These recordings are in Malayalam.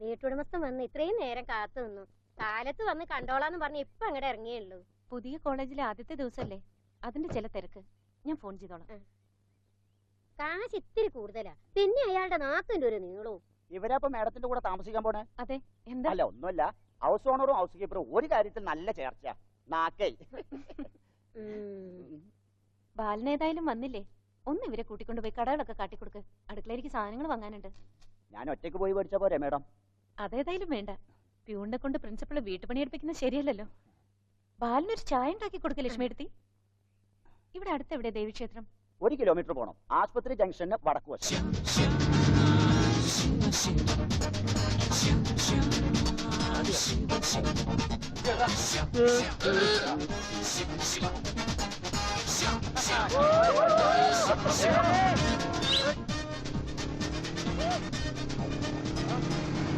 വീട്ടുടമസ്ഥൻ വന്ന് ഇത്രയും നേരം കാത്തു നിന്നു. കാലത്ത് വന്ന് കണ്ടോളാന്ന് പറഞ്ഞ് ഇപ്പൊ അങ്ങടെ ഇറങ്ങിയുള്ളൂ. പുതിയ കോളേജിലെ ആദ്യത്തെ ദിവസല്ലേ? അതിന്റെ ചില തിരക്ക്. ഞാൻ ഫോൺ ചെയ്തോളാം. കാശ് ഇത്തിരി കൂടുതലാ. പിന്നെ അയാളുടെ നാത്തിന്റെ ഒരു നീളവും. ഇവരപ്പൊ മേഡത്തിന്റെ കൂടെ താമസിക്കാൻ പോണേ? അതെ. എന്താ? അല്ല ഒന്നുമല്ല. ഹൗസ് ഓണറും ഹൗസ് കീപ്പറും ഒരു കാര്യത്തിൽ നല്ല ചേർച്ച നാക്കൈ. ബാലനേതായാലും വന്നില്ലേ? ഒന്ന് ഇവരെ കൂട്ടിക്കൊണ്ടുപോയി കടകളൊക്കെ കാട്ടിക്കൊടുക്ക്. അടുക്കളയിലേക്ക് സാധനങ്ങൾ വാങ്ങാനുണ്ട്. ഞാൻ ഒറ്റയ്ക്ക് പോയി പഠിച്ച പോരെ മേഡം? അതേതായാലും വേണ്ട. പ്യൂണിനെ കൊണ്ട് പ്രിൻസിപ്പളെ വീട്ടുപണി എടുപ്പിക്കുന്നത് ശരിയല്ലല്ലോ. ബാലനൊരു ചായ ഉണ്ടാക്കി കൊടുക്ക ലക്ഷ്മി എടുത്തി ഇവിടെ അടുത്ത് എവിടെ ദേവീക്ഷേത്രം? ഒരു കിലോമീറ്റർ പോണം. ആസ്പത്രി ജംഗ്ഷന് വടക്ക് വശം.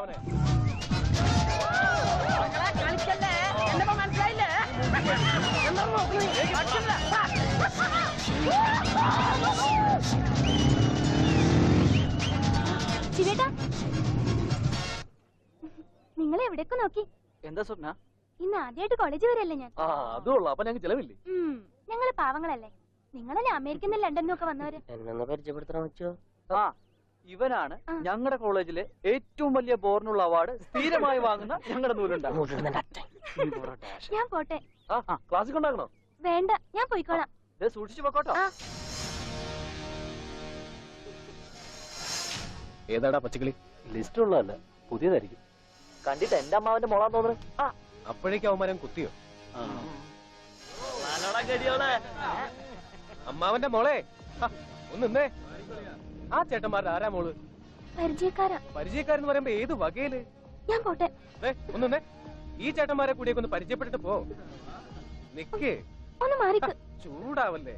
അവനെ. ശിവേട്ടാ നിങ്ങൾ എവിടെയൊക്കെ നോക്കി? എന്താ സ്വപ്ന? ഇന്ന് ആദ്യമായിട്ട് കോളേജ് വരല്ലേ ഞാൻ. ആ അതുള്ളൂ അപ്പൊ ഞങ്ങൾക്ക് ചെലവില്ലേ? ഞങ്ങൾ പാവങ്ങളല്ലേ. നിങ്ങളല്ലേ അമേരിക്കയിൽ ലണ്ടനിലും ഒക്കെ വന്നവര്. എന്നൊന്ന് പരിചയപ്പെടുത്തണം വെച്ചോ ആ ഇവനാണ് ഞങ്ങളുടെ കോളേജിലെ ഏറ്റവും വലിയ ബോർണുള്ള അവാർഡ് സ്ഥിരമായി വാങ്ങുന്ന ഞങ്ങളുടെ നൂലുണ്ട. ഞാൻ പോട്ടെ. ക്ലാസ്സിൽ കൊണ്ടാക്കണോ വേണ്ട ഞാൻ പോയിക്കോളാം. സൂക്ഷിച്ചു പോക്കോട്ടോ. ഏതാടാ പച്ചക്കിളി? ലിസ്റ്റ് ഉള്ളതല്ല പുതിയതായിരിക്കും. കണ്ടിട്ട് എന്റെ അമ്മാവന്റെ മോളാൻ തോന്നുന്നു അപ്പോഴേക്കും അവന്മാരൻ കുത്തിയോ? അമ്മാവന്റെ മോളെ ഒന്നേ ഒന്ന് നിന്നേ. ആ ചേട്ടന്മാരുടെ ആരാ മോൾ? പരിചയക്കാരാ. പരിചയക്കാരെന്ന് പറയുമ്പോ ഏത് വകയിൽ ഞാൻ പോട്ടെ. ദേ, ഒന്ന് നിന്നേ. ഈ ചേട്ടന്മാരെ കൂടിയൊക്കെ ഒന്ന് പരിചയപ്പെട്ടിട്ട് പോ. നിക്കേ. ഒന്ന് ചൂടാവല്ലേ.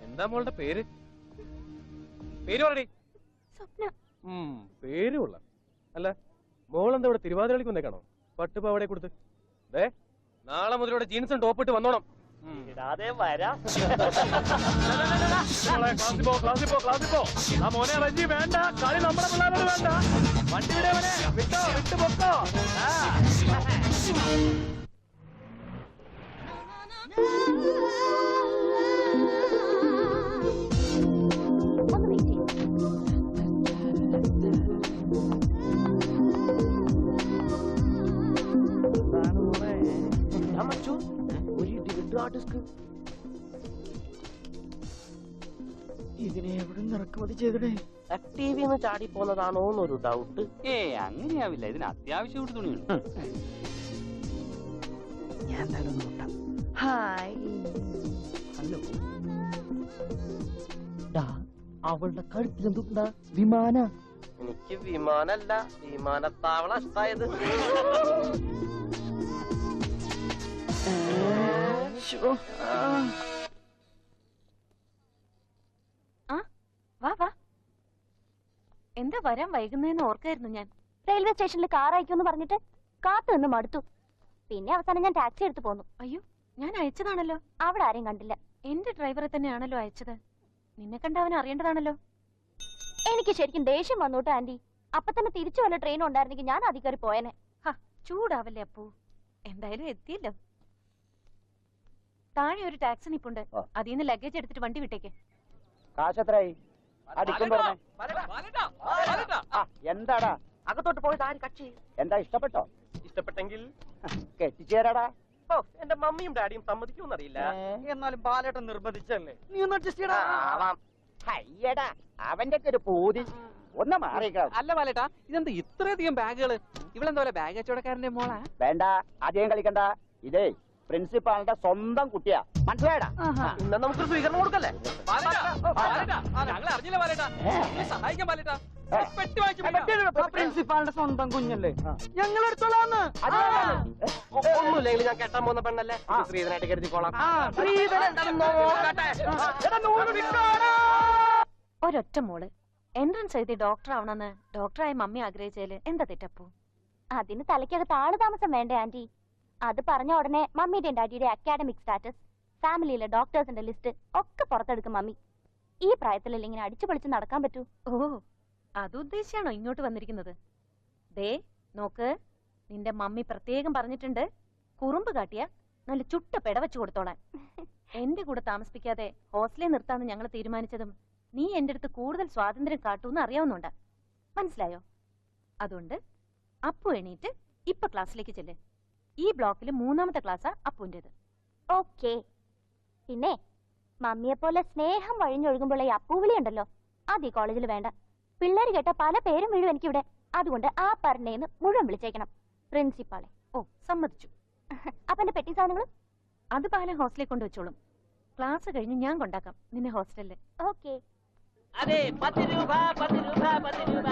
എന്താ മോളുടെ പേര്? പേര് പറയടി സ്വപ്ന. ഉം പേര് കൊള്ളാം. അല്ല മോളെന്താ ഇവിടെ തിരുവാതിരളിക്ക് വന്നേക്കാണോ? പട്ടുപാവടെ കൊടുത്ത്. ദേ നാളെ മുതൽ ഇവിടെ ജീൻസും ടോപ്പിട്ട് വന്നോണം. ഇടാതെ വരാം ക്ലാസ്സിൽ പോ, ക്ലാസ്സിൽ പോ, ക്ലാസ്സിൽ പോ. ആ മോനെ റജി വേണ്ട കളി നമ്മുടെ പിള്ളേരോട് വേണ്ട വണ്ടി വിടവനെ വിട്ടോ വിട്ടു പൊക്കോ ആ. ആർട്ടിസ്റ്റ് ഇതിനെ എവിടെ ഇറക്കുമതി ചെയ്തടേ ടി വിന്ന് ചാടി പോന്നതാണോ എന്നൊരു ഡൗട്ട് ഏ അങ്ങനെയാവില്ല. ഇതിന് അത്യാവശ്യം ഒരു തുണിയുണ്ട്. ഞാൻ എന്തായാലും നോക്കാം. ഹായ്. ഹലോ. അവളുടെ കഴുത്തിലെന്തുണ്ടാ? വിമാന? എനിക്ക് വിമാനല്ല. വിമാനത്താവള ഇഷ്ടായത്. വാ വാ. എന്താ വരാൻ വൈകുന്നതെന്ന് ഓർക്കായിരുന്നു ഞാൻ. റെയിൽവേ സ്റ്റേഷനിൽ കാർ അയക്കുമെന്ന് പറഞ്ഞിട്ട് കാത്തു നിന്ന് മടുത്തു. പിന്നെ അവസാനം ഞാൻ ടാക്സി എടുത്ത് പോന്നു. അയ്യോ ഞാൻ അയച്ചതാണല്ലോ. അവിടെ ആരെയും കണ്ടില്ല. എന്റെ ഡ്രൈവറെ തന്നെയാണല്ലോ അയച്ചത്. നിന്നെ കണ്ട അവൻ അറിയേണ്ടതാണല്ലോ. എനിക്ക് ശരിക്കും ദേഷ്യം വന്നോട്ടെ ആന്റി. അപ്പൊ തന്നെ തിരിച്ചു വല്ല ട്രെയിൻ ഉണ്ടായിരുന്നെങ്കിൽ ഞാൻ അധികാരി പോയനെ. ചൂടാവല്ലേ അപ്പു. എന്തായാലും എത്തിയല്ലോ. താഴെ ഒരു ടാക്സി നിപ്പുണ്ട്. അതിൽ നിന്ന് ലഗേജ് എടുത്തിട്ട് വണ്ടി വിട്ടേക്ക്. കാശ് എത്രയായി എന്താടാ? അകത്തോട്ട് പോയത് ആര് കക്ഷി എന്താ ഇഷ്ടപ്പെട്ടോ? ഇഷ്ടപ്പെട്ടെങ്കിൽ? കെട്ടിച്ചേരാടാ. ഓ എന്റെ മമ്മിയും ഡാഡിയും സമ്മതിക്കുമെന്നറിയില്ല. എന്നാലും ബാലേട്ടൻ നിർബന്ധിച്ചല്ലേ? നീ ഒന്ന് അഡ്ജസ്റ്റ് ചെയ്യടാ ആവാം. അയ്യടാ അവന്റെ ഒക്കെ ഒരു പൂതി. ഒന്ന് മാറിക്കാം. അല്ല ബാലേട്ടാ ഇതെന്ത് ഇത്രയധികം ബാഗുകൾ? ഇവളെന്താ പോലെ ബാഗ് കച്ചവടക്കാരന്റെ മോളാ? വേണ്ട അധികം കളിക്കണ്ട. ഇതേ പ്രിൻസിപ്പാളിന്റെ സ്വന്തം കുട്ടിയാ. മനസ്സിലായടാ? ഇന്ന് നമുക്ക് സ്വീകരണം കൊടുക്കല്ലേ? പ്രിൻസിപ്പാളിന്റെ സ്വന്തം കുഞ്ഞല്ലേ. ഞങ്ങൾ എടുത്തോളാന്ന് ഒന്നുമില്ലെങ്കിൽ ഞാൻ കെട്ടാൻ പോകുന്ന പെണ്ണല്ലേ. ശ്രീധനായിട്ട് കരുതിക്കോളാം. ഒരൊറ്റ മോൾ. എൻട്രൻസ് എഴുതി ഡോക്ടർ ആവണമെന്ന് ഡോക്ടറായ മമ്മി ആഗ്രഹിച്ചാൽ എന്താ തെറ്റപ്പോ? അതിന് തലയ്ക്കകത്ത് ആൾ താമസം വേണ്ടേ ആന്റി. അത് പറഞ്ഞ ഉടനെ മമ്മിയുടെയും ഡാഡിയുടെ അക്കാഡമിക് സ്റ്റാറ്റസ് ഫാമിലിയിലെ ഡോക്ടേഴ്സിന്റെ ലിസ്റ്റ് ഒക്കെ പുറത്തെടുക്കും മമ്മി. ഈ പ്രായത്തിലല്ലേ ഇങ്ങനെ അടിച്ചു പൊളിച്ച് നടക്കാൻ പറ്റൂ? ഓ അത് ഉദ്ദേശിച്ചാണോ ഇങ്ങോട്ട് വന്നിരിക്കുന്നത്? ദേ നോക്ക് നിന്റെ മമ്മി പ്രത്യേകം പറഞ്ഞിട്ടുണ്ട്. കുറുമ്പ് കാട്ടിയ നല്ല ചുട്ട പെടവച്ചു കൊടുത്തോളാൻ. എന്റെ കൂടെ താമസിപ്പിക്കാതെ ഹോസ്റ്റലിൽ നിർത്താന്ന് ഞങ്ങൾ തീരുമാനിച്ചതും നീ എന്റെ അടുത്ത് കൂടുതൽ സ്വാതന്ത്ര്യം കാട്ടൂന്ന് അറിയാവുന്നുണ്ട്. മനസ്സിലായോ? അതുകൊണ്ട് അപ്പു എണീറ്റ് ഇപ്പൊ ക്ലാസ്സിലേക്ക് ചെല്ല്. ഈ ബ്ലോക്കിൽ മൂന്നാമത്തെ ക്ലാസ്സാ അപ്പുവിന്റെത് ഓക്കേ. പിന്നെ മമ്മിയെ പോലെ സ്നേഹം വഴിഞ്ഞൊഴുകുമ്പോൾ ഈ അപ്പൂവിളി ഉണ്ടല്ലോ അത് ഈ കോളേജിൽ വേണ്ട. പിള്ളേർ കേട്ട പല പേരും വീഴും എനിക്കിവിടെ. അതുകൊണ്ട് ആ പറഞ്ഞേന്ന് മുഴുവൻ വിളിച്ചേക്കണം. പ്രിൻസിപ്പാളെ. ഓ സമ്മതിച്ചു. അപ്പൊ എന്റെ പെട്ടി സാധനങ്ങൾ അത് ബാലൻ ഹോസ്റ്റലിൽ കൊണ്ടുവച്ചോളും ക്ലാസ് കഴിഞ്ഞ് ഞാൻ കൊണ്ടാക്കാം നിന്നെ ഹോസ്റ്റലിൽ ഓക്കെ. അതെ പത്ത് രൂപ പത്ത് രൂപ പത്ത് രൂപ.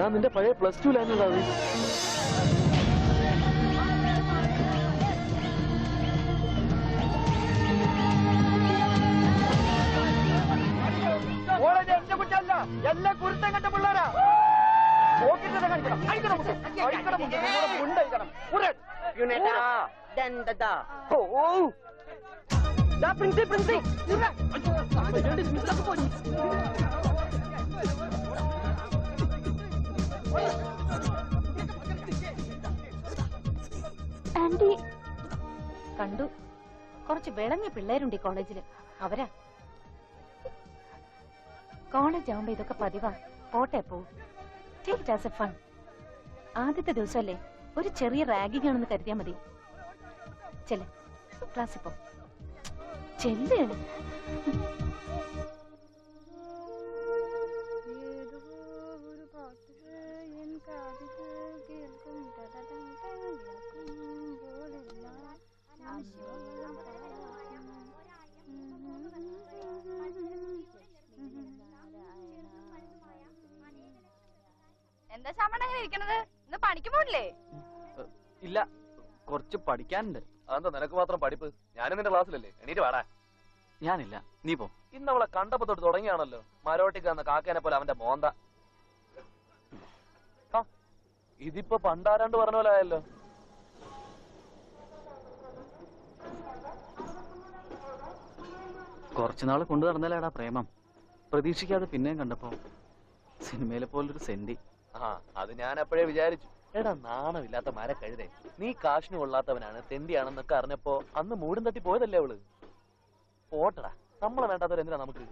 എടാ നിന്റെ പഴയ പ്ലസ് ടു എന്റെ കുറ്റല്ല എല്ലാ കുരുത്തം കണ്ട പിള്ളേരാ. കാണിക്കണം ആന്റി കണ്ടു. കുറച്ച് വിളഞ്ഞ പിള്ളേരുണ്ട് ഈ കോളേജിൽ. അവരാ. കോളേജ് ആവുമ്പോ ഇതൊക്കെ പതിവാ. പോട്ടെ പോ. ടേക്ക് ഇറ്റ് ഫൺ ആദ്യത്തെ ദിവസമല്ലേ ഒരു ചെറിയ റാഗിംഗ് ആണെന്ന് കരുതിയാ മതി. ചെല്ല്. ക്ലാസ്സിൽ പോ. ചെല്ല്. എന്താ ശമണം അങ്ങനെ ഇരിക്കണത്? ഇന്ന് പണിക്ക് പോണില്ലേ ഇല്ല കുറച്ച് പഠിക്കാനുണ്ട്. അതെന്താ നിനക്ക് മാത്രം പഠിപ്പ്? ഞാനും നിന്റെ ക്ലാസ്സിലല്ലേ? എണീറ്റ് വാടാ. ഞാനില്ല. നീ പോ. ഇന്ന് അവളെ കണ്ടപ്പോ തൊട്ട് തുടങ്ങിയാണല്ലോ. മരോട്ടിക്ക് എന്ന കാക്കേനെ പോലെ അവന്റെ മോന്ത. ഇതിപ്പോ പണ്ടാരാണ്ട് പറഞ്ഞ പോലെ ആയല്ലോ. കൊറച്ചുനാൾ കൊണ്ടു നടന്നല്ലേടാ പ്രേമം. പ്രതീക്ഷിക്കാതെ പിന്നെയും കണ്ടപ്പോ സിനിമയിലെ പോലൊരു സെന്റി. ആ അത് ഞാൻ അപ്പോഴേ വിചാരിച്ചു. എടാ നാണമില്ലാത്ത മര കഴുതേ നീ കാശിന് കൊള്ളാത്തവനാണ് തെണ്ടിയാണെന്നൊക്കെ അറിഞ്ഞപ്പോ അന്ന് മൂടും തട്ടി പോയതല്ലേ അവൾ? പോട്ടടാ നമ്മളെ വേണ്ടാത്തവർ എന്തിനാ നമുക്ക്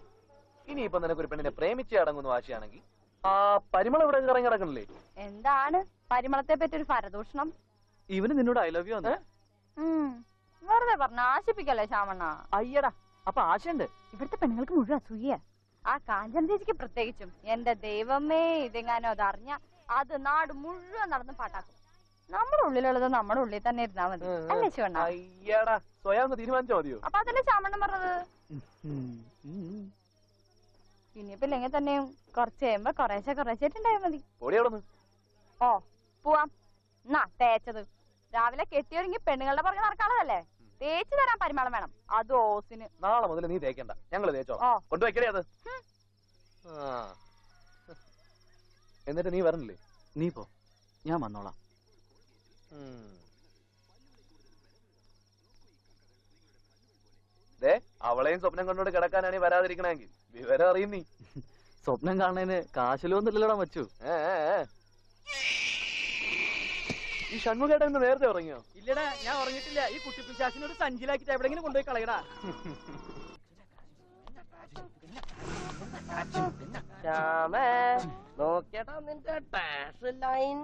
നിനക്ക് ഒരു പെണ്ണിനെ പ്രേമിച്ച് അടങ്ങുന്ന വാശിയാണെങ്കിൽ ആ പരിമളം ഇവിടെ ഇറങ്ങി കിടക്കണില്ലേ എന്താണ്? പരിമളത്തെ പറ്റി ഒരു പരദൂഷണം ഇവന് നിന്നോട് ഐ ലവ് യു ആണ് വെറുതെ പറഞ്ഞ ആശിപ്പിക്കല്ലേ ശ്യാമണ്ണ? അയ്യടാ അപ്പൊ ആശയുണ്ട്. ഇവിടുത്തെ പെണ്ണുങ്ങൾക്ക് മുഴുവൻ അസൂയ ആ കാഞ്ചന ചേച്ചിക്ക് പ്രത്യേകിച്ചും. എന്റെ ദൈവമേ ഇതെങ്ങാനോ അതറിഞ്ഞ അത് നാട് മുഴുവൻ നടന്ന് പാട്ടാക്കും. നമ്മുടെ ഉള്ളിലുള്ളത് നമ്മുടെ ഉള്ളിൽ തന്നെ ഇരുന്നാ മതി. അല്ലേ ശിവണ്ണ? അയ്യടാ സ്വയം ഒന്ന് തീരുമാനിച്ചാ മതിയോ? അപ്പൊ അതല്ലേ ചാമണ്ണം പറഞ്ഞത്. ഇനിയിപ്പോ ഇല്ലെങ്കിൽ തന്നെയും കുറച്ച് കഴിയുമ്പോ കൊറേശ്ശെ കുറേശ്ശായിട്ടുണ്ടായാൽ മതി. ഓ പോവാം. എന്നാ തേച്ചത്. രാവിലെ കെട്ടിയൊരുങ്ങി പെണ്ണുങ്ങളുടെ പുറകെ നടക്കാനുള്ളതല്ലേ? തേച്ച് തരാൻ പരിമളം വേണം. അത് ഓസിന്. നാളെ മുതൽ നീ തേക്കണ്ട. ഞങ്ങൾ തേച്ചോ. ഓ കൊണ്ടുവയ്ക്കണേ അത്. എന്നിട്ട് നീ വരണില്ലേ? നീ പോ. ഞാൻ വന്നോളാം. ദേ അവളെയും സ്വപ്നം കൊണ്ടോട് കിടക്കാനാണ് വരാതിരിക്കണമെങ്കിൽ വിവരം അറിയും നീ. സ്വപ്നം കാണുന്നതിന് കാശിലൊന്നുമില്ലല്ലോടാ മച്ചു. ഏ. ഈ ഷൺമുഖേട്ടൻ ഇന്ന് നേരത്തെ ഉറങ്ങിയോ? ഇല്ലടാ ഞാൻ ഉറങ്ങിട്ടില്ല ഈ കുട്ടി പിശാസിനെ ഒരു സഞ്ചിലാക്കിട്ട് എവിടെങ്കിലും കൊണ്ടുപോയി കളയടാ. ശ്യാമേ നോക്കിയടാ നിന്റെ ടാസ് ലൈൻ.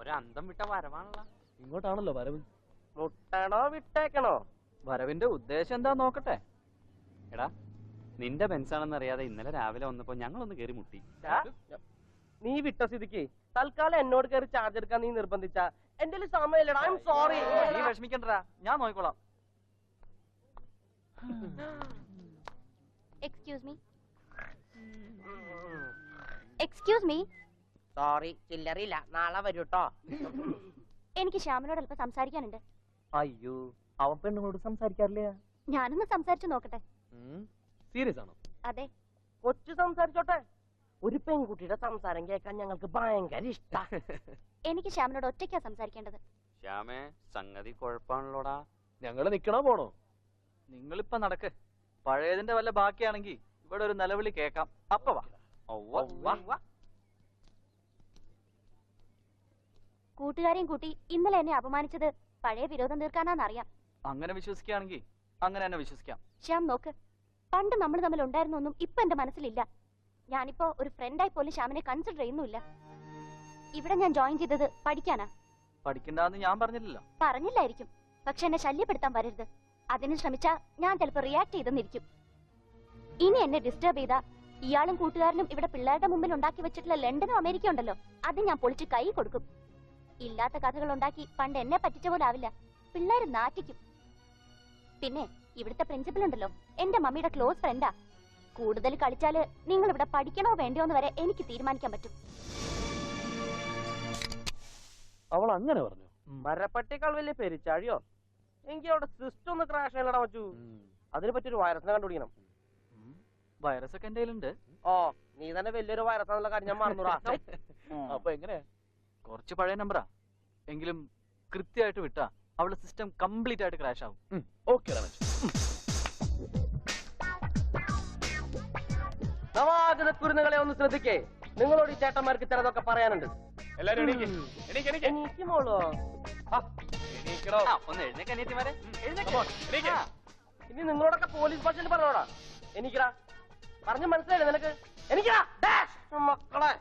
ഒരന്തം വിട്ട വരവാണല്ലോ. ഇങ്ങോട്ടാണല്ലോ വരവ്. മുട്ടണോ വിട്ടേക്കണോ? വരവിന്റെ ഉദ്ദേശം എന്താ നോക്കട്ടെ. എടാ നിന്റെ ബെൻസാണെന്ന് അറിയാതെ ഇന്നലെ രാവിലെ വന്നപ്പോ ഞങ്ങളൊന്ന് കേറി മുട്ടി. നീ വിട്ട സ്ഥിതിക്ക്. തൽക്കാലം എന്നോട് കയറി ചാർജ് എടുക്കാൻ നീ നിർബന്ധിച്ച. എന്റെ സമയമില്ലടാ. ഐ എം സോറി നീ വിഷമിക്കണ്ടടാ. ഞാൻ നോക്കിക്കോളാം. Excuse me excuse me sorry ചില്ലറിയില്ല. നാളെ വരൂട്ടോ. എനിക്ക് ശ്യാമിനോട് അല്പം സംസാരിക്കാനുണ്ട്. അയ്യോ അവൻ പെണ്ണുങ്ങളോട് സംസാരിക്കാറില്ല. ഞാനൊന്ന് സംസാരിച്ചു നോക്കട്ടെ. സീരിയസ് ആണോ? അതെ. കൊച്ചു സംസാരിച്ചോട്ടെ. ഒരു പെൺകുട്ടിയുടെ സംസാരം കേൾക്കാൻ ഞങ്ങൾക്ക് ഭയങ്കര ഇഷ്ട. എനിക്ക് ശ്യാമിനോട് ഒറ്റയ്ക്കാ സംസാരിക്കേണ്ടത്. ശ്യാമേ സംഗതി കുഴപ്പമാണല്ലോടാ. ഞങ്ങൾ നിക്കണോ പോണോ? നിങ്ങളിപ്പ നടക്ക്. പഴയതിന്റെ വല്ല ബാക്കിയാണെങ്കി ഇവിടെ ഒരു നിലവിളി കേക്കാം അപ്പ വാ. കൂട്ടുകാരെയും കൂട്ടി ഇന്നലെ എന്നെ അപമാനിച്ചത് പഴയ വിരോധം തീർക്കാനാന്നറിയാം. അങ്ങനെ വിശ്വസിക്കുകയാണെങ്കിൽ അങ്ങനെ തന്നെ വിശ്വസിക്കാം. ശ്യാം നോക്ക്. പണ്ട് നമ്മൾ തമ്മിൽ ഉണ്ടായിരുന്നൊന്നും ഇപ്പൊ എന്റെ മനസ്സിലില്ല. ഞാനിപ്പോ ഒരു ഫ്രണ്ടായി പോലും ശ്യാമിനെ കൺസിഡർ ചെയ്യുന്നില്ല ഇവിടെ ഞാൻ ജോയിൻ ചെയ്തത് പഠിക്കാനാ. പഠിക്കണ്ടെന്ന് ഞാൻ പറഞ്ഞില്ലല്ലോ. പറഞ്ഞില്ലായിരിക്കും. പക്ഷെ എന്നെ ശല്യപ്പെടുത്താൻ വരരുത്. അതിന് ശ്രമിച്ചാ ഞാൻ ചിലപ്പോ റിയാക്ട് ചെയ്തെന്നിരിക്കും. ഇനി എന്നെ ഡിസ്റ്റർബ് ചെയ്താ ഇയാളും കൂട്ടുകാരനും ഇവിടെ പിള്ളേരുടെ മുമ്പിൽ ഉണ്ടാക്കി വെച്ചിട്ടുള്ള ലണ്ടനും അമേരിക്ക ഉണ്ടല്ലോ. അത് ഞാൻ പൊളിച്ച് കൈ കൊടുക്കും. ഇല്ലാത്ത കഥകൾ ഉണ്ടാക്കി പണ്ട് എന്നെ പറ്റിച്ച പോലെ ആവില്ല. പിള്ളേര് നാറ്റിക്കും. പിന്നെ ഇവിടുത്തെ പ്രിൻസിപ്പൽ ഉണ്ടല്ലോ. എന്റെ മമ്മിയുടെ ക്ലോസ് ഫ്രണ്ടാ കൂടുതൽ കളിച്ചാൽ നിങ്ങൾ ഇവിടെ പഠിക്കണോ വേണ്ടയോ എന്ന് വരെ എനിക്ക് തീരുമാനിക്കാൻ പറ്റും. അവൾ അങ്ങനെ പറഞ്ഞു. മരപ്പട്ടിക്കാൾ വലിയ പെരിച്ചാഴിയോ? എനിക്ക് അവിടെ സിസ്റ്റം ഒന്ന് ക്രാഷ് ചെയ്യലടാ വച്ചു അതിനെ പറ്റി ഒരു വൈറസിനെ കണ്ടുപിടിക്കണം. വൈറസ് ഒക്കെ എന്റെ ഓ നീ തന്നെ വലിയൊരു വൈറസ് ആണെന്നുള്ള കാര്യം ഞാൻ മറന്നുടാ അപ്പൊ എങ്ങനെ കുറച്ച് പഴയ നമ്പറാ എങ്കിലും കൃത്യമായിട്ട് വിട്ടാ അവളുടെ സിസ്റ്റം കംപ്ലീറ്റ് ആയിട്ട് ക്രാഷ് ആവും. ഓക്കെ നവാഗത കുരുന്നുകളെ ഒന്ന് ശ്രദ്ധിക്കേ. നിങ്ങളോട് ഈ ചേട്ടന്മാർക്ക് ചിലതൊക്കെ പറയാനുണ്ട്. എല്ലാരും ഒന്ന്. ഇനി നിങ്ങളോടൊക്കെ പോലീസ് ഭാഷയിൽ പറഞ്ഞോടാ. എനിക്കടാ പറഞ്ഞു മനസ്സിലായില്ലേ നിനക്ക്? എനിക്കടാ ഡാഷ് മക്കളെ.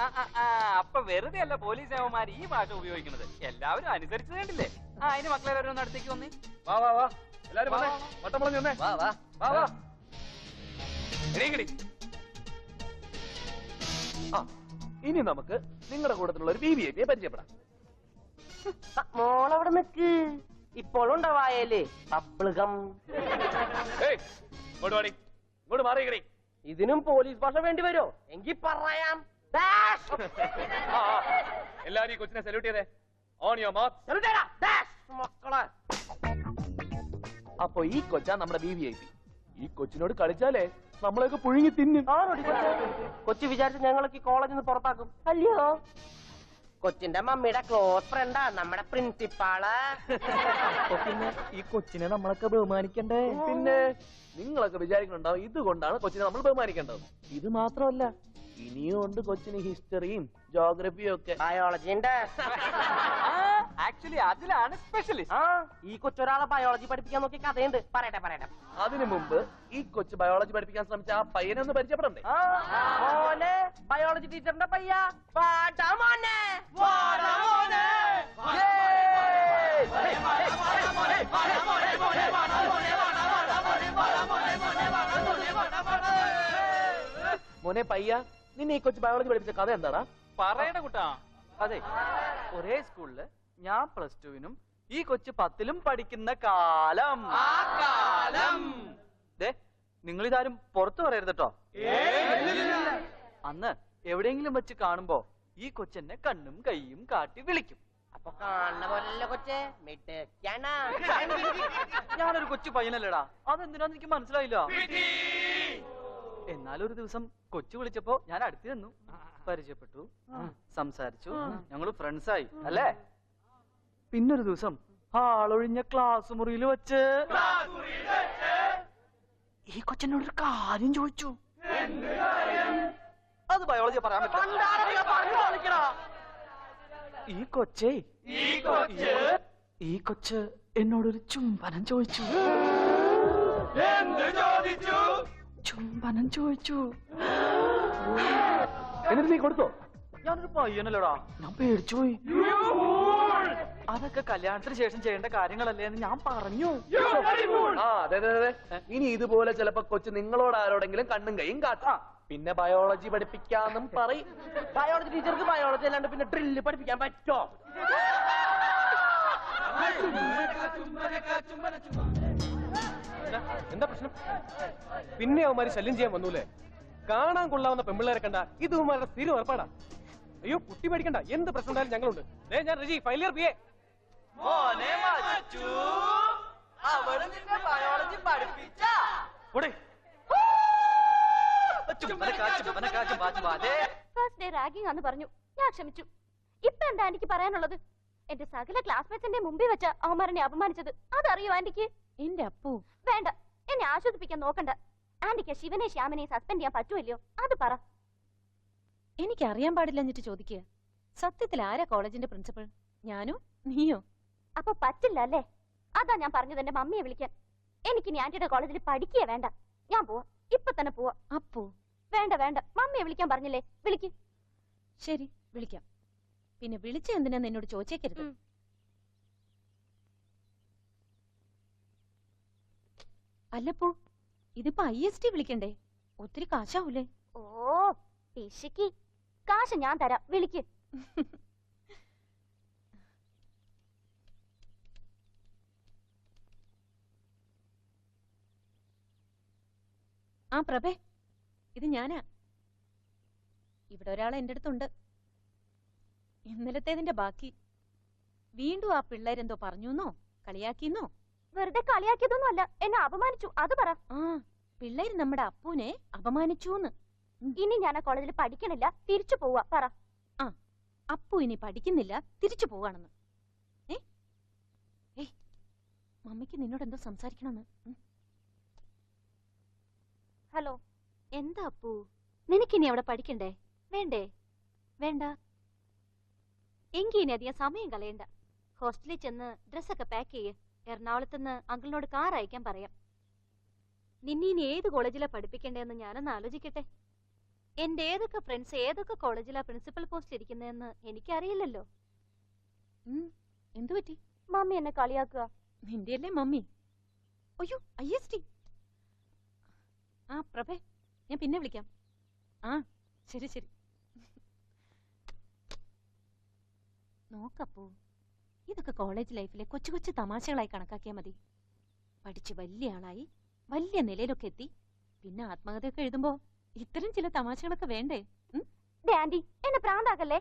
ആ, ആ, ആ, അപ്പൊ വെറുതെ അല്ല പോലീസ് ഏവന്മാർ ഈ ഭാഷ ഉപയോഗിക്കുന്നത്. എല്ലാവരും അനുസരിച്ച് വേണ്ടില്ലേ ആ അതിന് മക്കളെ ഓരോന്ന് അടുത്തേക്ക് വന്നേ. വാ വാ വാ. എല്ലാരും വന്നേ. വട്ടം വളഞ്ഞു വന്നേ. വാ വാ. വാ വാ. എണീക്കടി ആ ഇനി നമുക്ക് നിങ്ങളുടെ കൂട്ടത്തിലുള്ള ഒരു ബി ബി ഐ പരിചയപ്പെടാം. മോളവിടെ നിക്ക്. ഇപ്പോഴും വായൽ? ഏയ് ഇങ്ങോട്ട് വാടി. ഇങ്ങോട്ട് മാറിയിക്കടി ഇതിനും പോലീസ് ഭാഷ വേണ്ടി വരുമോ? എങ്കിൽ പറയാം. എല്ലാരും ഈ കൊച്ചിനെ സല്യൂട്ട് ചെയ്തേ. ഓൺ യുവർ ഡാഷ് മക്കളെ. അപ്പൊ ഈ കൊച്ചാ നമ്മുടെ ബി വി ഐ പി ഈ കൊച്ചിനോട് കളിച്ചാലേ നമ്മളെയൊക്കെ പുഴുങ്ങി തിന്നും. കൊച്ച്? കൊച്ചു വിചാരിച്ച് ഞങ്ങളൊക്കെ ഈ കോളേജിൽ നിന്ന് പുറത്താക്കും. അല്ലയോ? കൊച്ചിന്റെ മമ്മിയുടെ ക്ലോസ് ഫ്രണ്ടാ നമ്മുടെ പ്രിൻസിപ്പാൾ പിന്നെ ഈ കൊച്ചിനെ നമ്മളൊക്കെ ബഹുമാനിക്കണ്ടേ? പിന്നെ നിങ്ങളൊക്കെ വിചാരിക്കുന്നുണ്ടാവും ഇതുകൊണ്ടാണ് കൊച്ചിനെ നമ്മൾ ബഹുമാനിക്കേണ്ടത്. ഇത് മാത്രമല്ല ഇനിയും ഉണ്ട് കൊച്ചിന് ഹിസ്റ്ററിയും ജോഗ്രഫിയും ഒക്കെ. ബയോളജിന്റെ ആക്ച്വലി അതിലാണ് സ്പെഷ്യലിസ്റ്റ് ആ. ഈ കൊച്ചൊരാളെ ബയോളജി പഠിപ്പിക്കാൻ നോക്കിയ കഥയുണ്ട്. പറയട്ടെ പറയട്ടെ. അതിനു മുമ്പ് ഈ കൊച്ചു ബയോളജി പഠിപ്പിക്കാൻ ശ്രമിച്ച ആ പയ്യനെ ഒന്ന് പരിചയപ്പെടണ്ടേ? ആ മോനെ ബയോളജി ടീച്ചറിന്റെ പയ്യ. വാടാ മോനെ. വാടാ മോനെ. മോനെ പയ്യ നിന്നെ ഈ കൊച്ചു ബയോളജി പഠിപ്പിച്ച കഥ എന്താടാ? പറയണ കുട്ടാ. അതെ ഒരേ സ്കൂളിൽ ഞാൻ പ്ലസ് ടുവിനും ഈ കൊച്ചു പത്തിലും പഠിക്കുന്ന കാലം. കാലം. ദേ നിങ്ങൾ ഇതാരും പുറത്തു പറയരുത് കേട്ടോ അന്ന് എവിടെയെങ്കിലും വെച്ച് കാണുമ്പോ ഈ കൊച്ചെന്നെ കണ്ണും കൈയും കാട്ടി വിളിക്കും. അപ്പൊ കാണുന്ന പോലല്ല കൊച്ചെ ഞാനൊരു കൊച്ചു പയ്യനല്ലേടാ. അതെന്തിനാന്ന് എനിക്ക് മനസ്സിലായില്ല. എന്നാലൊരു ദിവസം കൊച്ചു വിളിച്ചപ്പോ ഞാൻ അടുത്ത് നിന്നു പരിചയപ്പെട്ടു. സംസാരിച്ചു. ഞങ്ങൾ ഫ്രണ്ട്സായി അല്ലേ? പിന്നൊരു ദിവസം ആളൊഴിഞ്ഞ ക്ലാസ് മുറിയിൽ വെച്ച്. ഈ കൊച്ചനോട് ഒരു കാര്യം ചോദിച്ചു. അത് ബയോളജി പറയാൻ പറ്റില്ല. ഈ കൊച്ചേ ഈ കൊച്ച് എന്നോടൊരു ചുംബനം ചോദിച്ചു. ചുംബനം ചോദിച്ചു. എന്നിട്ട് നീ കൊടുത്തോ? ഞാനൊരു പയ്യനല്ലടാ. ഞാൻ പേടിച്ചു പോയി. അതൊക്കെ കല്യാണത്തിന് ശേഷം ചെയ്യേണ്ട കാര്യങ്ങളല്ലേ എന്ന് ഞാൻ പറഞ്ഞു. ആ അതെ അതെ അതെ. ഇനി ഇതുപോലെ ചിലപ്പോ കൊച്ചു നിങ്ങളോട് ആരോടെങ്കിലും കണ്ണും കൈയും കാട്ടാ. പിന്നെ ബയോളജി പഠിപ്പിക്കാന്നും പറയും. ബയോളജി ടീച്ചർക്ക് ബയോളജി അല്ലാണ്ട് പിന്നെ ഡ്രില്ല് പഠിപ്പിക്കാൻ പറ്റോ? എന്താ പ്രശ്നം? പിന്നെ അവന്മാര് ശല്യം ചെയ്യാൻ വന്നൂലേ? കാണാൻ കൊള്ളാവുന്ന പെമ്പിള്ളേരെ കണ്ട ഇത് ഇവന്മാരുടെ സ്ഥിരം ഏർപ്പാടാ അയ്യോ കുട്ടി പേടിക്കണ്ട. എന്ത് പ്രശ്നം ഉണ്ടായാലും ഞങ്ങളുണ്ട്. ദേ ഞാൻ റജി ഫൈലിയർ ബി എ പോടെ. അവിടെ ചുംബനക്കാ, ബയോളജി പഠിപ്പിച്ച. ദേ. ഫസ്റ്റ് ഡേ റാഗിംഗ് ആന്ന് പറഞ്ഞു. ഞാൻ ക്ഷമിച്ചു. ഇപ്പൊ എന്താ എനിക്ക് പറയാനുള്ളത്? എന്റെ സകല ക്ലാസ്മേറ്റ്സിന്റെ മുമ്പിൽ വെച്ച അവന്മാരനെ അപമാനിച്ചത്. അതറിയോ ആന്റിക്ക്? എന്റെ അപ്പു. വേണ്ട. എന്നെ ആശ്വസിപ്പിക്കാൻ നോക്കണ്ട. ആന്റിക്ക് ശിവനെ ശ്യാമനെ സസ്പെൻഡ് ചെയ്യാൻ പറ്റുമല്ലോ അത് പറ. എനിക്ക് അറിയാൻ പാടില്ലഞ്ഞിട്ട് ചോദിക്കുക സത്യത്തിൽ ആരാ കോളേജിന്റെ പ്രിൻസിപ്പൽ ഞാനോ? നീയോ? അപ്പൊ പറ്റില്ല അല്ലേ അതാ ഞാൻ പറഞ്ഞത് എന്റെ മമ്മിയെ വിളിക്കാൻ. എനിക്ക് ഇനി ആന്റിയുടെ കോളേജിൽ പഠിക്കുക വേണ്ട. ഞാൻ പോവാ. ഇപ്പൊ തന്നെ പോവാ. അപ്പോ? വേണ്ട വേണ്ട. മമ്മിയെ വിളിക്കാൻ പറഞ്ഞില്ലേ? വിളിക്ക്. ശരി വിളിക്കാം. പിന്നെ വിളിച്ച എന്തിനാന്ന് എന്നോട് ചോദിച്ചേക്കരുത്. ഉം. അല്ലപ്പോ ഇതിപ്പോ ഐ എസ് ടി വിളിക്കണ്ടേ? ഒത്തിരി കാശാവൂലേ? ഓ പിശുക്കി. കാശ് ഞാൻ തരാം. വിളിക്ക്. ആ പ്രഭേ. ഇത് ഞാനാ. ഇവിടെ ഒരാൾ എന്റെ അടുത്തുണ്ട്. ഇന്നലത്തേതിന്റെ ബാക്കി. വീണ്ടും ആ പിള്ളേരെന്തോ പറഞ്ഞുന്നോ? കളിയാക്കിന്നോ? വെറുതെ കളിയാക്കിയതൊന്നും അല്ല എന്നെ അപമാനിച്ചു. അത് പറ. ആ പിള്ളേര് നമ്മുടെ അപ്പൂനെ അപമാനിച്ചൂന്ന്. ഇനി ഞാൻ ആ കോളേജിൽ പഠിക്കണില്ല. തിരിച്ചു പോവാ. പറ. ആ അപ്പു ഇനി പഠിക്കുന്നില്ല. തിരിച്ചു പോവാണെന്ന്. ഏ? മമ്മിക്ക് നിന്നോട് എന്തോ സംസാരിക്കണമെന്ന്. ഹലോ. എന്താ അപ്പു? നിനക്കിനി അവിടെ പഠിക്കണ്ടേ? വേണ്ടേ? വേണ്ട. എങ്കി ഇനി അധികം സമയം കളയണ്ട. ഹോസ്റ്റലിൽ ചെന്ന് ഡ്രസ്സൊക്കെ പാക്ക് ചെയ്യ്. എറണാകുളത്ത് നിന്ന് അങ്കിളിനോട് കാർ അയക്കാൻ പറയാം. നിന്നെ ഇനി ഏത് കോളേജിലാ പഠിപ്പിക്കേണ്ടതെന്ന് ഞാനൊന്ന് ആലോചിക്കട്ടെ. എന്റെ ഏതൊക്കെ ഫ്രണ്ട്സ് ഏതൊക്കെ കോളേജിലാ പ്രിൻസിപ്പൽ പോസ്റ്റ് ഇരിക്കുന്നതെന്ന് എനിക്കറിയില്ലല്ലോ. എന്തുപറ്റി എന്തു പറ്റി? മമ്മി എന്നെ കളിയാക്കുക. നിന്റെയല്ലേ മമ്മി? അയ്യോ ഐ എസ് ടി ആ പ്രഭേ ഞാൻ പിന്നെ വിളിക്കാം. ആ ശരി ശരി. നോക്കപ്പോ ഇതൊക്കെ കോളേജ് ലൈഫിലെ കൊച്ചു കൊച്ചു തമാശകളായി കണക്കാക്കിയാൽ മതി. പഠിച്ച് വലിയ ആളായി വലിയ നിലയിലൊക്കെ എത്തി പിന്നെ ആത്മകഥയൊക്കെ എഴുതുമ്പോ ഇത്തരം ചില തമാശകളൊക്കെ വേണ്ടേ? ആന്റി എന്നെ പ്രാന്താക്കല്ലേ?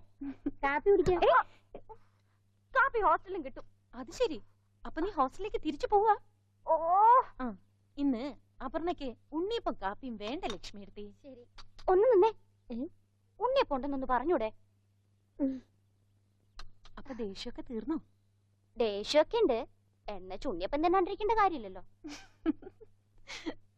കാപ്പി കുടിക്കാൻ കാപ്പി ഹോസ്റ്റലിലും കിട്ടും. അത് ശരി. അപ്പൊ നീ ഹോസ്റ്റലിലേക്ക് തിരിച്ചു പോവാ? ഓ ഇന്ന് അപർണയ്ക്ക് ഉണ്ണിയപ്പം കാപ്പിയും വേണ്ട ലക്ഷ്മി എടുത്തി. ശരി. ഒന്ന് നിന്നേ. ഉണ്ണിയപ്പം ഉണ്ടെന്നൊന്ന് പറഞ്ഞൂടെ. അപ്പൊ ദേഷ്യമൊക്കെ തീർന്നോ? ദേഷ്യമൊക്കെ ഉണ്ട്. എന്നെ ചുണ്ണിയപ്പം തന്നെ കണ്ടിരിക്കേണ്ട കാര്യമില്ലല്ലോ.